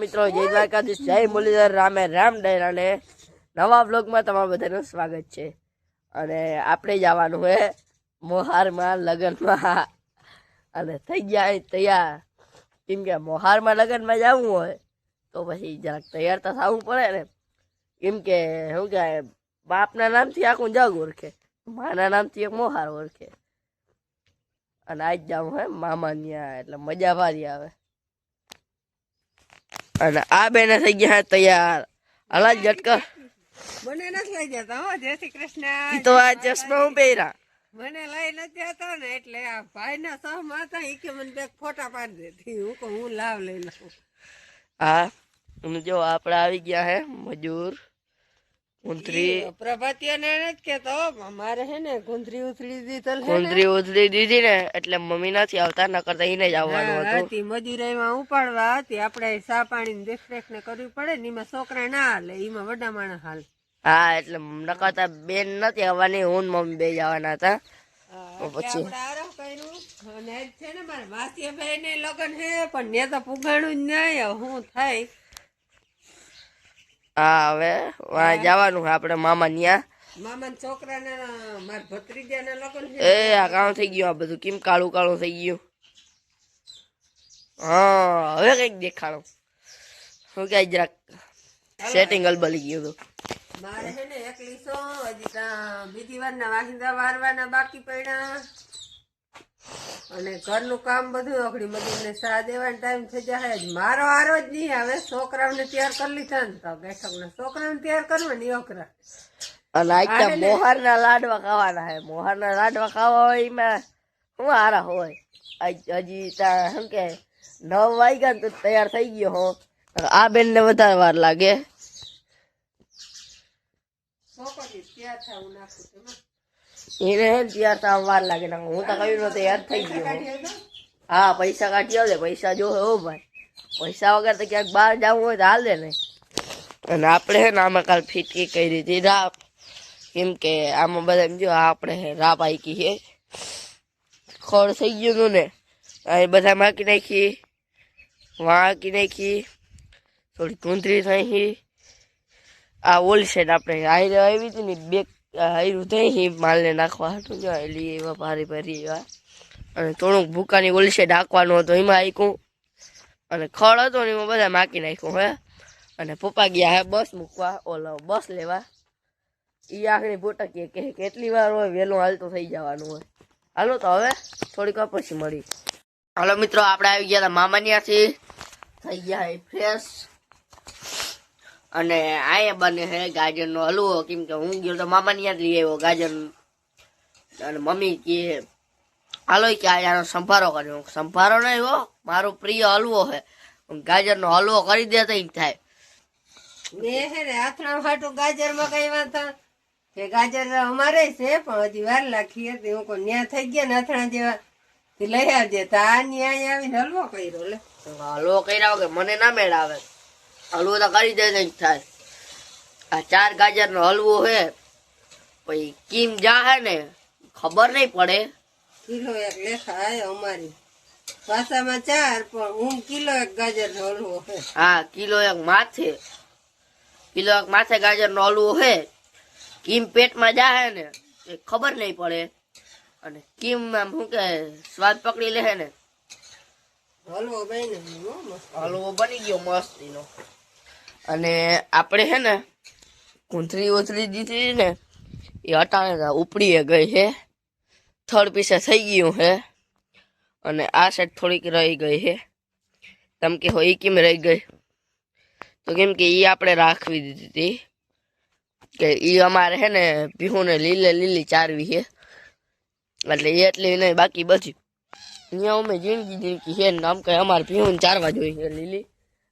મિત્રો, જય દ્વારકાધીશ, જય મુરલીધર, રામે રામ ડેરાને નવા બ્લોગમાં તમારા બધાનું સ્વાગત છે. અને આપણે જવાનું છે મોહારમાં લગ્નમાં. અને થઈ ગયા તૈયાર. કેમ કે મોહારમાં લગ્નમાં જવું હોય, તો પછી જરાક તૈયાર તો થવું પડે ને. કેમ કે શું કહેવાય, બાપના નામથી આખું જગ ઓળખે. માના નામથી એક મોહાર ઓળખે. અને આજ જવું હે મામા ત્યાં એટલે મજા ભારી આવે. અને આ બેને થઈ ગયા તૈયાર. અલા ઝટકા. મને નથી લઈ જતા હો જય શ્રી કૃષ્ણ. તો આ ચશ્મા હું પહેરા મને લઈ નથી જતા ને એટલે આ ભાઈ ના સહ માતા એ કે મને બે ફોટા પાડી દેતી. હું કહું હું લાવ લઈ લઉં હા જો આપણે આવી ગયા હે મજૂર. કુંતરી ઈ પ્રભાતિયાને કેતો મારે હે ને ગુંદરી ઉથડી દીધલ કુંતરી ઉતરી દીધી ને એટલે મમ્મી નથી આવતા નકર તો એને જ આવવાનું હતું. હતી મજૂરાઈમાં ઉપાડવા હતી. આપણે સા પાણી દેખરેખ ને કરવી પડે ને એમાં છોકરા ના હાલે એમાં વડા માણસ હાલ. હા એટલે નકર તો બેન નથી આવવાની હું મમ્મી બે જવાના હતા. પછી? છે ને મારા માસીભાઈ ને લગન હે પણ ને તો પુગાણું જ નહીં હું થાય. હા હવે જવાનું છે આપણે મામા ન્યા. મામા છોકરાને મારા ભત્રીજાના લગન છે. એ આ કામ થઈ ગયું આ બધું. કેમ કાળું કાળું થઈ ગયું? હા હવે કંઈક દેખાડો. શું કે જરાક સેટિંગ અલબલી ગયું હતું. મારે છે ને એકલી સો હજી બીજી વાર ના વાહિંદા વારવાના બાકી પડ્યા. અને ઘરનું કામ બધું અઘડી મજૂરને સા દેવાનો ટાઈમ થઈ જાય જ મારો આરો જ નહીં આવે. છોકરાઓને તૈયાર કરી લીધા ને તો બેઠક ને છોકરાઓને તૈયાર કરવાની ઓકરા અને આજ મોહરના લાડવા ખાવાના હે મોહરના લાડવા ખાવા હોય એમાં શું હારા હોય? હજી ત્યાં શું કે નવ વાગ્યા ને તો તૈયાર થઈ ગયો હો. આ બેન ને વધારે વાર લાગે. છોકરી તૈયાર થવું નાખું તેમાં. એને હે ને તૈયાર થવા વાર લાગે ને હું તો કહ્યું નતો તૈયાર થઈ ગયો હો. કાઢી આવજો. હા પૈસા કાઢી આવજે પૈસા જો હો ભાઈ. પૈસા વગર તો ક્યાંક બહાર જવું હોય તો હાલ દે ને. અને આપણે હે ને આમાં કાલ ફીટકી કરી હતી રાપ કેમ કે આમાં બધા એમ જો આ આપણે હે રાપ આઈકી છે ખોળ થઈ ગયું હતું ને. આ બધા માકી નાખી. વાંકી નાખી. થોડી કુંતરી થઈ આ ઓલી સાઈડ આપણે હાઈરે આવી હતી ને બે હાઈરું થઈ માલને નાખવા હતું. જો એલી એવા ભારી ભારી એવા. અને થોડુંક ભૂકાની ઓલી સાઈડ હાંકવાનું હતું, એમાં હાંક્યું અને ખડ હતો ને એમાં બધા માકી નાખ્યું, હે. અને પપ્પા ગયા, હે, બસ મૂકવા. ઓલો બસ લેવા. એ આખરી ભૂટકીએ કે કેટલી વાર હોય, વહેલું હાલતું થઈ જવાનું હોય. હાલો તો હવે, થોડીક વાર પછી મળી હાલો મિત્રો, આપણે આવી ગયા હતા મામાની થઈ ગયા ફ્રેશ અને અહીંયા બને છે ગાજરનો હલવો. કેમ કે હું ગયો તો મામા ત્યાં જ લઈ આવ્યો ગાજર. અને મમ્મી કે હાલો કે આયાનો સંભારો કર્યો સંભારો નહીં હો મારો પ્રિય હલવો છે ગાજરનો હલવો કરી દે તો થાય. મેં હે ને આથણા હાટું ગાજરમાં કઈ વાંધા કે ગાજર અમારે છે પણ હજી વાર લાખી હતી હું કોઈ ન્યા થઈ ગયા ને આથણા જેવા. લઈ આવજે. તો આ ન્યાય આવીને હલવો કર્યો લે. હલવો કર્યા વગર મને ના મેળ આવે હલવો તો કરી દે નહીં થાય. આ ચાર ગાજરનો હલવો છે પછી કીમ જા હે ને ખબર નહીં પડે. કિલો એક લેખા આયો અમારી. ભાષામાં ચાર પણ હું કિલો એક ગાજર નો હલવો હા કિલો એક માથે. કિલો એક માથે ગાજરનો હલવો છે કીમ પેટમાં જાહે ને એ ખબર નહીં પડે. અને કીમ આમ શું કે સ્વાદ પકડી લે ને. હલવો બને હો મસ્ત. હલવો બની ગયો મસ્તીનો. અને આપણે છે ને, કુંથરી ઉથરી દીધી ને, એ અટાણે ઉપડીએ ગઈ છે થર્ડ પીસે થઈ ગયું છે અને આ સાઈડ થોડીક રહી ગઈ છે તમ કે હોય કેમ રહી ગઈ? તો કેમ કે એ આપણે રાખવી દીધી હતી. કે એ અમારે છે ને પીહુને લીલે લીલી ચારવી છે એટલે એ એટલી નહીં બાકી બધી. અહીંયા અમે જિંદગી જિંદગી છે ને, આમ કઈ અમારે પીહુને ચારવા જોઈએ લીલી.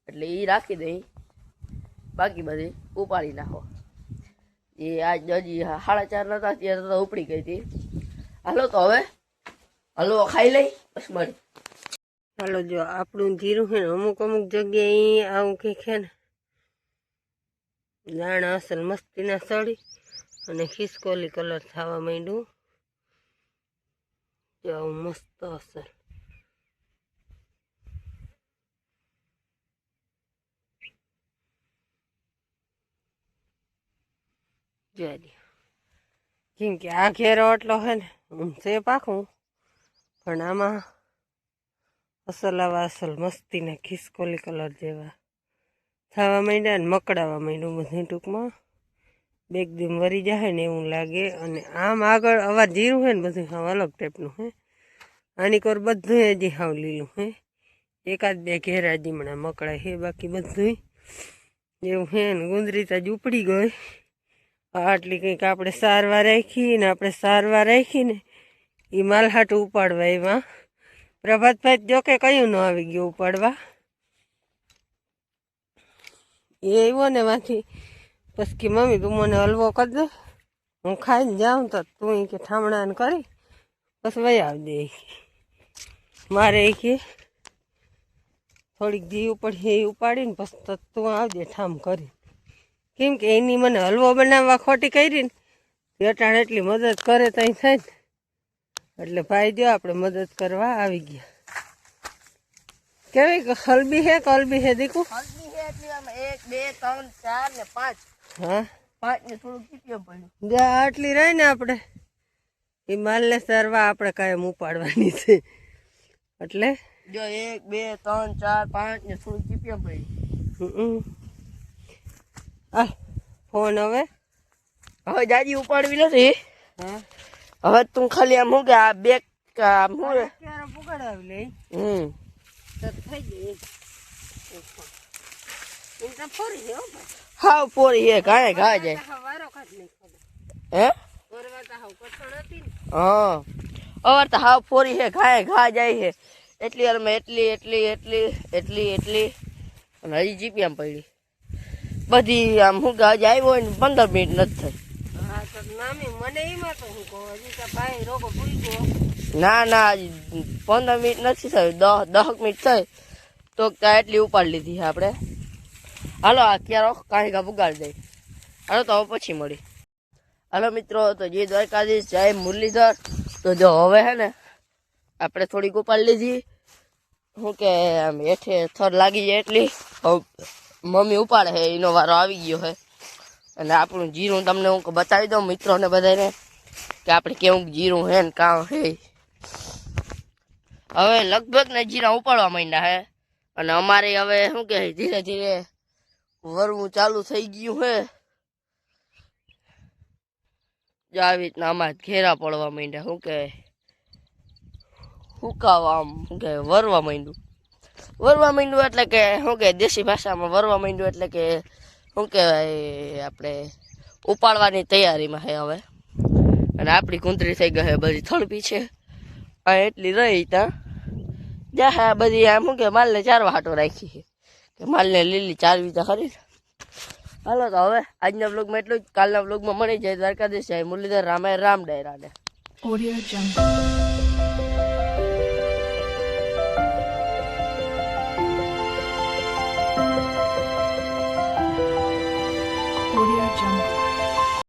એટલે એ રાખી દઈ બાકી બધી ઉપાડી નાખો. એ આજ હજી સાડા ચાર નતા ત્યારે તો ઉપડી ગઈ હતી. હાલો તો હવે હલવો ખાઈ લઈ, બસ મળી હાલો, જો આપણું જીરું છે ને, અમુક અમુક જગ્યાએ આવું કે છે ને દાણા અસલ મસ્તીના સળી અને ખિસકોલી કલર થવા માંડ્યું. જો આવું મસ્ત અસર જોઈ કેમ કે આ ઘેરો એટલો હે ને આમ છે પાકું પણ આમાં અસલ આવા અસલ મસ્તીના ખિસકોલી કલર જેવા થવા માંડ્યા ને મકડાવા માંડ્યું બધું ટૂંકમાં. બેગ દીમ વરી જાય ને એવું લાગે અને આમ આગળ અવાજ જીરું હે ને બધું હાવ અલગ ટાઈપનું હે. આની કોર બધું હજી હાવ લીલું હે. એકાદ બે ઘેરા જીમણા મકડા હે બાકી બધું એવું હે ને, ગુંદરી તાજ ઉપડી ગઈ. આટલી કંઈક આપણે સારવાર રાખી ને આપણે સારવાર રાખીને એ માલહાટ ઉપાડવા એમાં પ્રભાતભાઈ જો કે કયું ન આવી ગયું ઉપાડવા? એ આવ્યો ને માંથી પછી મમ્મી, તું મને હલવો કરી દે. હું ખાઈને જાઉં તો તું કે ઠામણાને કરી. પછી વહી આવી દે મારે એ કે, થોડીક જી ઉપડી એ ઉપાડીને પછી તો તું આવજે ઠામ કરી. કેમ કે એની મને હલવો બનાવવા ખોટી કરી ને અટાણે એટલી મદદ કરે ત્યાં થાય ને. એટલે ભાઈ જો આપણે મદદ કરવા આવી ગયા. કેવી હલબી હે કલબી હે દીકુ? હલબી હે એટલે આમ એક બે ત્રણ ચાર ને પાંચ. હા? પાંચ ને થોડુંક ચીપિયો પડ્યું. જ્યાં આટલી રહી ને આપણે. એ માલને સરવા આપણે કાયમ ઉપાડવાની છે. એટલે? જો એક બે ત્રણ ચાર પાંચ ને થોડું ચીપિયો પડ્યું. હમ. આ ફોન હવે? હવે જાજી ઉપાડવી નથી. હા. હવે તું ખાલી આમ શું કે આ બે આમ શું? પકડાવી લઈ. હમ. થઈ ફરી છે હાવ ફોરી હે કાંઈ ઘા જાય. હા, વારો હે? તો હાવ અવાર તો પોરી હે ઘાય ઘા જાય છે. એટલી વારમાં એટલી એટલી એટલી એટલી એટલી અને હજી જીપિયામ પડી. બધી આમ હું જાય હોય ને પંદર મિનિટ નથી થઈ. હા તો નામી મને એમાં તો હું કહું હજી તો રોગો ભૂલી ના ના પંદર મિનિટ નથી થયું દસ દસ મિનિટ થઈ. તો ત્યાં એટલી ઉપાડી લીધી છે આપણે? હાલો આ ક્યારો કાંઈ કાપ ઉગાડી દઈ હાલો તો હવે પછી મળી. હાલો મિત્રો તો જે દ્વારકાધીશ જય મુરલીધર. તો જો હવે હે ને આપણે થોડીક ઉપાડી લીધી. શું કે આમ હેઠે થર લાગી જાય એટલી. મમ્મી ઉપાડે છે એનો વારો આવી ગયો છે અને આપણું જીરું તમને હું બતાવી દઉં મિત્રોને બધાને કે આપણે કેવું જીરું હે ને કાં હે. હવે લગભગ ને જીરા ઉપાડવા માંડ્યા હે. અને અમારે હવે શું કહે, ધીરે ધીરે વરવું ચાલુ થઈ ગયું હે. આવી રીતના અમારે ઘેરા પડવા માંડ્યા, શું કહે. હુકાવા આમ, શું કહે, વરવા માંડ્યું. વરવા માંડ્યું એટલે કે, શું કે, દેશી ભાષામાં વરવા માંડ્યું એટલે કે, શું કહેવાય, આપણે ઉપાડવાની તૈયારીમાં છે હવે. અને આપણી કુંતરી થઈ ગઈ છે બધી થળપી છે. આ એટલી રહી ત્યાં જ્યાં હા બધી આમ, શું કે, માલને ચારવા હાટો રાખી છે કે માલને લીલી ચારવી તો ખરી. હાલો તો હવે, આજના બ્લોગમાં એટલું જ. કાલના બ્લોગમાં મળી જાય દ્વારકાધીશ, જાય મુરલીધર રામાય રામ ડાયરાને. Audio Jungle.